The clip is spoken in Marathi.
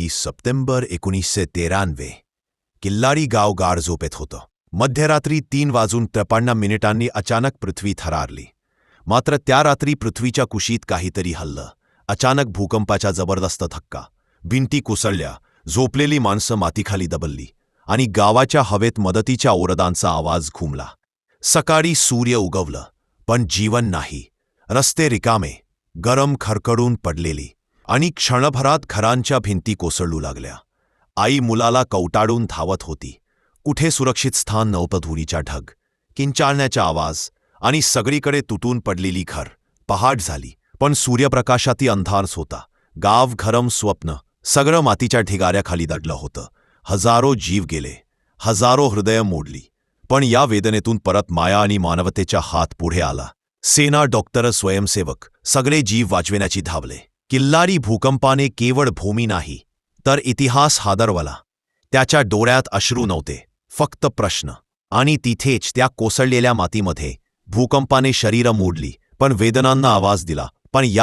ई सप्टेंबर एकोणीसशे तेरानवे. किल्लारी गाव गार झोपेत होतं. मध्यरात्री तीन वाजून त्रेपन्न मिनिटांनी अचानक पृथ्वी थरारली. मात्र त्या रात्री पृथ्वीच्या कुशीत काहीतरी हल्लं. अचानक भूकंपाचा जबरदस्त धक्का. भिंती कोसळल्या. झोपलेली माणसं मातीखाली दबलली. आणि गावाच्या हवेत मदतीच्या ओरदांचा आवाज घुमला. सकाळी सूर्य उगवलं. पण जीवन नाही. रस्ते रिकामे. गरम खरकडून पडलेली. आणि क्षणभरात घरांच्या भिंती कोसळू लागल्या. आई मुलाला कवटाळून धावत होती. कुठे सुरक्षित स्थान नव्हतं ढग. किंचाळण्याचा आवाज आणि सगळीकडे तुटून पडलेली घर. पहाट झाली पण सूर्यप्रकाशाती अंधारच होता. गाव घरम स्वप्न सगळं मातीच्या ढिगाऱ्याखाली दडलं होतं. हजारो जीव गेले हजारो हृदय मोडली. पण या वेदनेतून परत माया आणि मानवतेचा हात पुढे आला. सेना डॉक्टर स्वयंसेवक सगळे जीव वाचविण्याची धावले. किल्लारी भूकंपाने केवळ भूमी नाही तर इतिहास हादरवला. त्याच्या डोळ्यात अश्रू नव्हते फक्त प्रश्न. आणि तिथेच त्या कोसळलेल्या मातीमध्ये भूकंपाने शरीरं मोडली पण वेदनांना आवाज दिला पण या